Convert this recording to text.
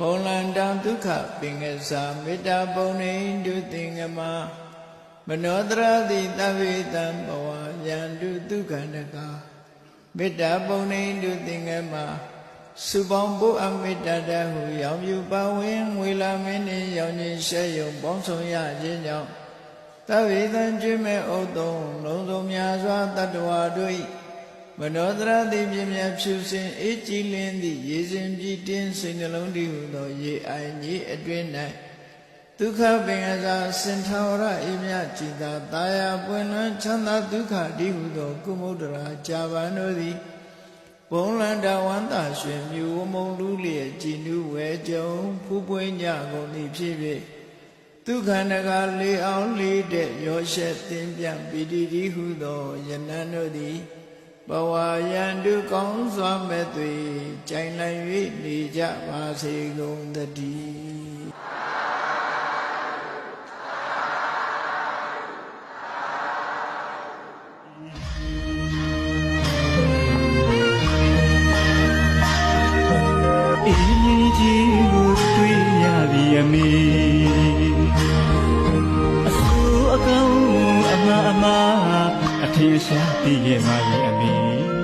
ဘုံလန္တံဒုက္ခပင်ကစားမေတ္တာပုံနေတုသင်္ကမမနောတရတိတဗ္ဗေတံဘဝယန္တုဒုက္ခန္တကမေတ္တာပုံနေတုသင်္ကမစုပေါင်းဖို့အမေတ္တာတဟုရောင်ပြူပါဝင်ငွေလာမင်းနှင့်ရောင်ခြင်းရှဲယုံပေါင်းဆောင်ရခြင်းကြောင့်တဗ္ဗေတံကျွေးမဲ့ဥသုံးလုံးစုံများစွာတတ္တဝါတို့၏ မနောတရတိပြင်းမြတ်ဖြူစင်အေးကြည်လင်းသည့်ရေစဉ်ပြည့်တင်းစိတ်နှလုံးတည်ဟုသောရေအိုင်ကြီးအတွင်း၌ဒုက္ခပင်ကစားစင်ထာဝရအေမြကြည်သာတာယာပွင့်လန်းချမ်းသာဒုက္ခတည်ဟုသောကုမုဒ္ဒရာကြာပန်တို့သည်ဘုံလန္တဝန္တာရွှင်မြူဝမုံလူလျက်ကြည်နူးဝဲကြုံဖူးပွင့်ကြကုန်သည်ဖြစ်ဖြစ်ဒုက္ခနကလေးအောင်လေးတဲ့ရောရှက်သင်ပြပီတိတိဟုသောယနန်တို့သည် ဘဝယန္တုကောင်းစွာမဲ့သွေကြိုင်လိုက်၍နေကြပါစေကုန်သတည်းအေးလေးကြီးကိုတွေ့ရပြီအမေ ထင်ရှားသိခဲ့ပါပြီအမေ